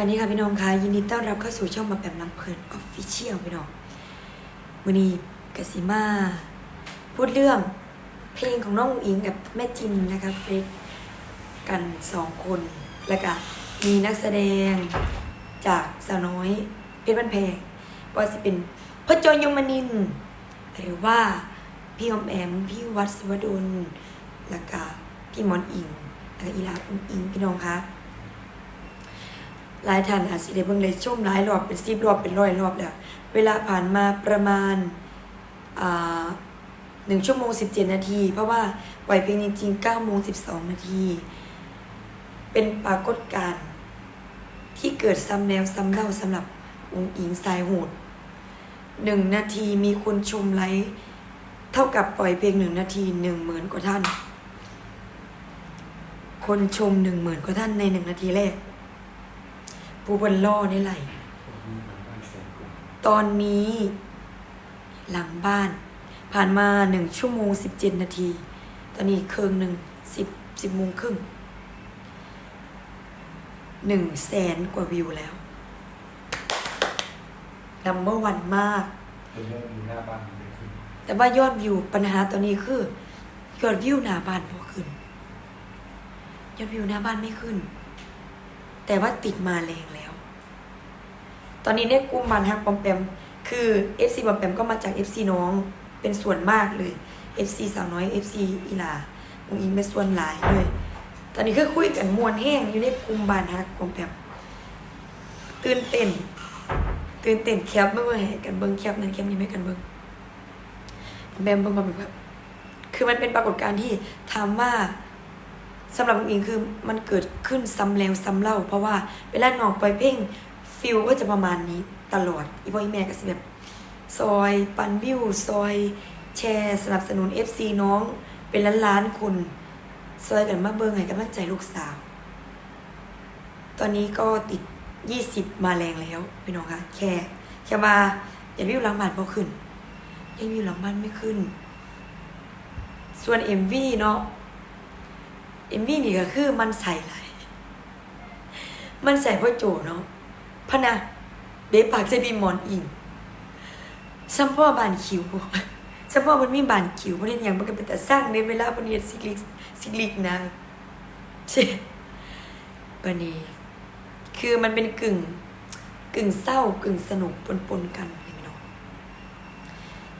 วัสดีค่ะพี่น้องค่ะยินดีต้อนรับเข้าสู่ช่องมาแปมลำเพลินออฟฟิเชียลพี่น้องวันนี้กสิมา พูดเรื่องเพลงของน้องอิงกับแม่จินนะคะเฟรกกันสองคน แล้วก็มีนักแสดงจากสาวน้อยเพชรบ้านแพงว่าสิเป็นพจอยมนิน หรือว่าพี่อมแอม พี่วัดศิวดลแล้วก็พี่มอนอิงแล้วก็อีลาอุ๋งอิงพี่น้องคะ หลายท่านอาจสิได้เบิ่งเลยชมหลายรอบเป็นสิบรอบเป็นร้อยรอบแล้ว เวลาผ่านมาประมาณหนึ่งชั่วโมงสิบเจ็ดนาที เพราะว่าปล่อยเพลงจริงๆเก้าโมงสิบสองนาที เป็นปรากฏการณ์ที่เกิดซ้ำแล้วซ้ำเล่าสำหรับองค์อิงสายโหดหนึ่งนาทีมีคนชมไลค์เท่ากับปล่อยเพลงหนึ่งนาทีหนึ่งหมื่นกว่าท่าน คนชมหนึ่งหมื่นกว่าท่านในหนึ่งนาทีแรก ผู้บนล่อในไหลตอนนี้ หลังบ้าน ผ่านมาหนึ่งชั่วโมงสิบเจ็ดนาที ตอนนี้เครื่องหนึ่งสิบสิบโมงครึ่งหนึ่งแสนกว่าวิวแล้วนัมเบอร์วันมาก เป็นเรื่องมีหน้าบ้านมันไม่ขึ้นแต่ว่ายอดวิวปัญหาตอนนี้คือยอดวิวหน้าบ้านพอขึ้น ยอดวิวหน้าบ้านไม่ขึ้น แต่ว่าติดมาแรงแล้ว ตอนนี้เนี่ยกลุ่มบ้านฮักปอมแปม คือ FC ปอมแปมก็มาจาก FC น้องเป็นส่วนมากเลย FC สาวน้อย FC อีลาอุงอิงเป็นส่วนหลายเลยตอนนี้คือคุยกันมวนแห้งอยู่ในกลุ่มบ้านฮักปอมแปมตื่นเต้นตื่นเต้นแคปไม่เบิ่งให้กันเบิ่งแคปนั้นแคปนี้ไม่กันเบิ่งแบมเบิ่งมาแบบคือมันเป็นปรากฏการณ์ที่ถามว่า สำหรับอิงคือมันเกิดขึ้นซ้ำแล้วซ้ำเล่า เพราะว่าเวลาน้องปล่อยเพลงฟิลก็จะประมาณนี้ตลอดอีพ่ออีแม่ก็สิแบบซอยปันวิวซอยแชร์สนับสนุน FC น้องเป็นล้านล้านคนซอยกันมาเบิ่งให้กำลังใจลูกสาว ตอนนี้ก็ติด 20 มาแรงแล้วพี่น้องคะแค่แค่ว่าอย่าวิวหลังบ้าทพอขึ้นยังวิวหลังบ้านไม่ขึ้น ส่วน MV เนาะ MV นี่ก็คือมันใส่ไหลายมันใส่พ่อโจเนาะพะนะเบปากจะบีหมอนอิงซัมพ่อบานคิวซัมพ่อมันมีบานคิวมันเห็นอย่างมันก็เป็นแต่สร้างในเวลามันเห็นซิกลิกซิกลิกนะเช่บันนี้คือมันเป็นกึ่ง กึ่งเศร้ากึ่งสนุกปนๆกันพี่น้อง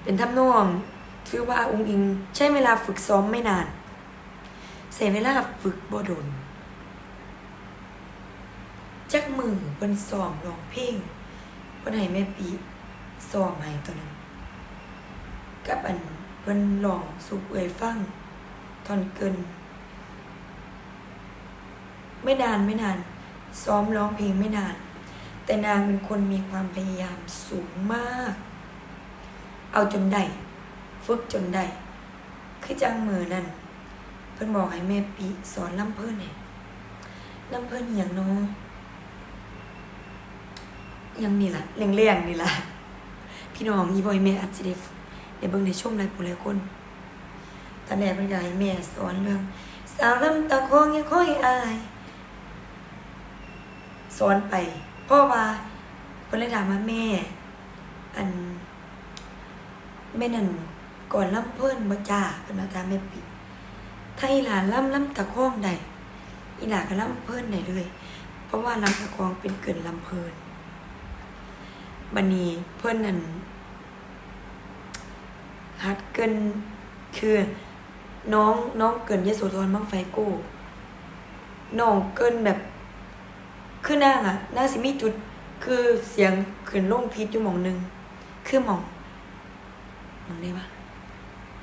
เป็นทำนองถือว่าองค์อิง ใช้เวลาฝึกซ้อมไม่นาน ใช้เวลาฝึกบ่ดน จักมือเพิ่นซ้อมร้องเพลงเพิ่นให้แม่ปีซ้อมให้ตอนนั้น กับอันเพิ่นร้องสุกเอ่ยฟังตอนเกิน ไม่นานไม่นาน ซ้อมร้องเพลงไม่นาน แต่นางเป็นคนมีความพยายามสูงมาก เอาจนได้ ฝึกจนได้คือจังมือนั่น เพิ่นบอกให้แม่ปีสอนลำเพิ่นเนี่ยลำเพิ่นอย่างน้องยังนี่ล่ะเลี่ยงๆนี่ล่ะพี่น้องอีบอยแม่อาจจะได้ได้เบิ่งในชมหลายผู้หลายคนตอนแรกเพิ่นก็ให้แม่สอนเรื่อง สาวลำตะโคงยังค่อยอายสอนไปพราะว่าเพิ่นเลยถามว่าแม่ อันแม่นั่นก่อนล่ำเพิ่นบ่จ้าเพิ่นมาถามแม่ปิ ถ้าอีหลาล่ำล่ำตะคองได้อีหลานก็ล่ำเพิ่นได้เลย เพราะว่าลำตะคองเป็นเกินลำเพิ่นบันี้เพิ่นนั่นฮัดเกินคือน้องน้องเกินยโสธรมังไฟโก้น้องเกินแบบคือนางอะนางสิมีจุดคือเสียงขึ้นล่งพิษอยู่หมองหนึ่งคือหมองมันได้ปะ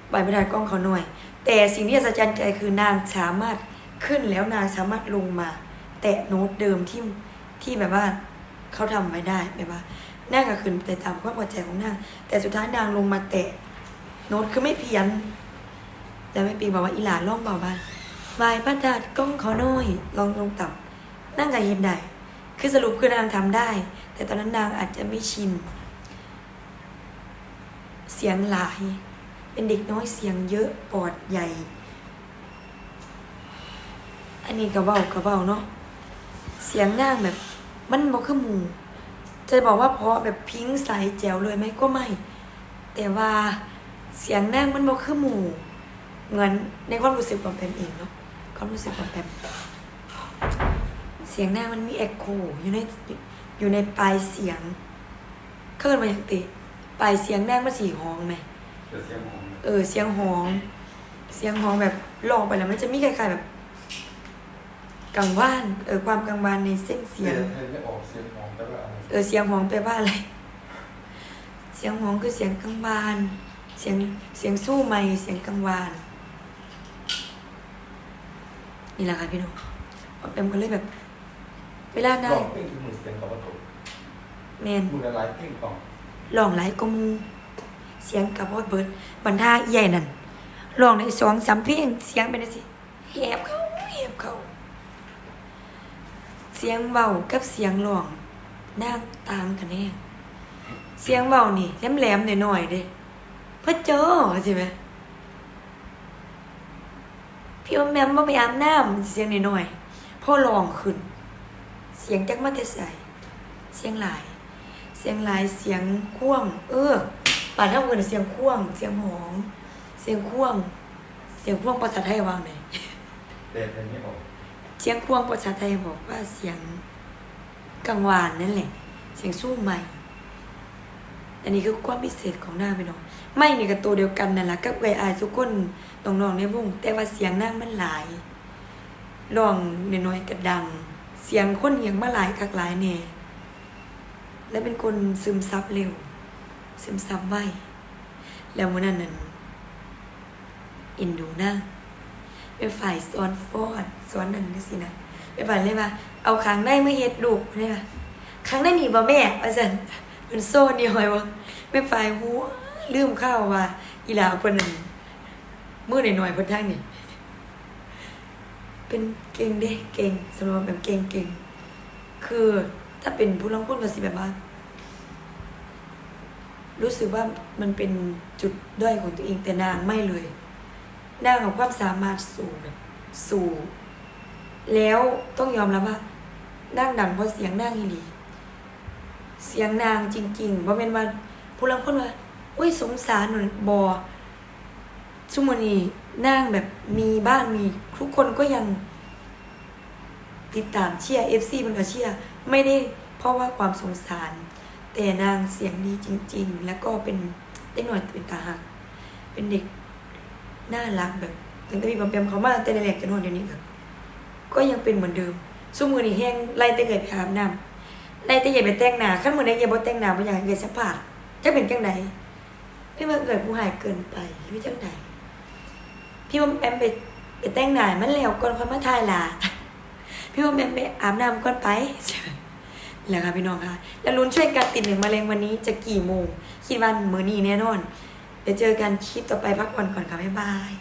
ใบประดาดกล้องเขาหน่อย แต่สิ่งที่อัศจรรย์ใจคือนางสามารถขึ้นแล้วนางสามารถลงมา แตะโน้ตเดิมที่ที่แบบว่าเขาทำไว้ได้แบบว่านางก็ขึ้นแต่ตามความพอใจของนางแต่สุดท้ายนางลงมาแตะโน้ตคือไม่เพี้ยนแล้วแม่ปีบอกว่าอีหลานร้องเบาบ้างใบประดาดกล้องเขาน่อยลองลงต่ำนั่งกับเห็นได้คือสรุปคือนางทำได้ แต่ตอนนั้นนางอาจจะไม่ชินเสียงหลาย เป็นเด็กน้อยเสียงเยอะปอดใหญ่ อันนี้กระเบ้ากระเบ้าเนาะเสียงนางแบบ มันบอกคือหมูจะบอกว่าเพราะแบบพิงใสแจ๋วเลยไหมก็ไม่ แต่ว่าเสียงนั่งมันบอกคือหมูเหมือนในความรู้สึกของแปมเองเนาะความรู้สึกของแปมเสียงนั่งมันมีเอ็กโคอยู่ในอยู่ในปลายเสียงเคลื่อนมาอย่างติปลายเสียงนั่งมันสีห้องไหม เดี๋ยวเสียงของเออเสียงห้อง เสียงห้องแบบลองไปแล้วมันจะมีคล้ายๆแบบกังวานเออความกังวานในเส้นเสีเสียยงงไม่ออกเสียงของแต่ว่าอะไรเออเสียงห้องแปลว่าอะไร เสียงห้องคือเสียงกังวาน เสียงเสียงสู้ไม่เสียงกังวานนี่แหละค่ะพี่น้องปอมแปมก็เลยแบบเวลาลได้องเพ่งคือมือเสียงกับวัตถุแมนมือละลายเพ่งต่องลองหลายก็มู เสียงกับว่าเบิดบรรทาใหญ่นั่นลองในสองสามเพลงเสียงเป็นสิแหบเขาแหบเขา เสียงเบากับเสียงร้องนั่งตางกันแน่เสียงเบานี่แหลมๆหน่อยๆเด้เพื่อเจอใช่ไหมพี่อมแมมบ่ไปอาบน้ำเสียงหน่อยๆพ่อลองขึ้น เสียงจักมาแต่ใส่เสียงหลาย เสียงหลายเสียงข่วง เออ ป่านเท่ากันเสียงข่วง เสียงหอม เสียงข่วง เสียงข่วงภาษาไทยวางไหนแดดยังไม่ออกเสียงควงภาษาไทยบอกว่าเสียงกังวานนั่นแหละ เสียงสู้ใหม่ อันนี้คือความพิเศษของหน้าไปน้อง ไม่นี่กับตัวเดียวกันนั่นแหละกับไวอายทุกคนน้องๆในวงแต่ว่าเสียงนางมันหลายร้องน้อยๆก็ดัง เสียงคนเหียงมาหลายคักหลายแน่และเป็นคนซึมซับเร็ว ซึมซับไวแล้วมื่อนั้นนั้นอินดูน้าเป็นฝ่ายสอนฟอดสอนนั่นนี่สินะเป็นฝ่ายเลยว่า เอาครั้งได้ไม่เฮ็ดลูกเนี่ยครั้งได้หนีบ่แม่ว่าซั่นเป็นโซ่นี่หอยว่าเป็นฝ่ายหัวลืมข้าวว่า อีหลาเพิ่นนั่นมื้อหน่อยๆเพิ่นทางนี่เป็นเก่งเด้เก่งสำหรับแบบเก่งเก่งคือถ้าเป็นผู้ลางคนก็สิแบบว่า รู้สึกว่ามันเป็นจุดด้อยของตัวเองแต่นางไม่เลย นางของความสามารถสูงแบบสูงแล้วต้องยอมรับว่านางดังเพราะเสียงนางอีหลีเสียงนางจริงๆบ่แม่นว่าผู้ลางคนว่าอุ้ยสงสารหนูบอชุมนีนางแบบมีบ้านมีทุกคนก็ยังติดตามเชียร์ FC มันก็เชียร์ไม่ได้เพราะว่าความสงสาร แต่นางเสียงดีจริง ๆ แล้วก็เป็นเด็กหน่อยเป็นตาหัก เป็นเด็กน่ารักแบบถึงจะมีบำเพ็ญเขามาแต่ในแหลกจนวันเดียวนี้ก็ก็ยังเป็นเหมือนเดิมสู้มือนี่แห้งไล่แต่เกิดไปอาบน้ำไล่แต่ใหญ่ไปแต่งหน้าขั้นมือได้ใหญ่บ่แต่งหน้าบ่อยากให้เกิดสัมผัสจะเป็นจังไดไม่ว่าเกิดผู้หายเกินไปหรือจังไดพี่ว่าแอมไปไปแต่งหน้ามันแล้วก่อนค่อยมาถ่ายล่ะพี่ว่าแอมไปอาบน้ำก่อนไป แล้วค่ะพี่น้องค่ะ แล้วลุ้นช่วยกันติดหนึ่งมะเร็งวันนี้จะกี่โมง คิดว่ามือนี้แน่นอน เดี๋ยวเจอกันคลิปต่อไปพักผ่อนก่อนค่ะ บ๊ายบาย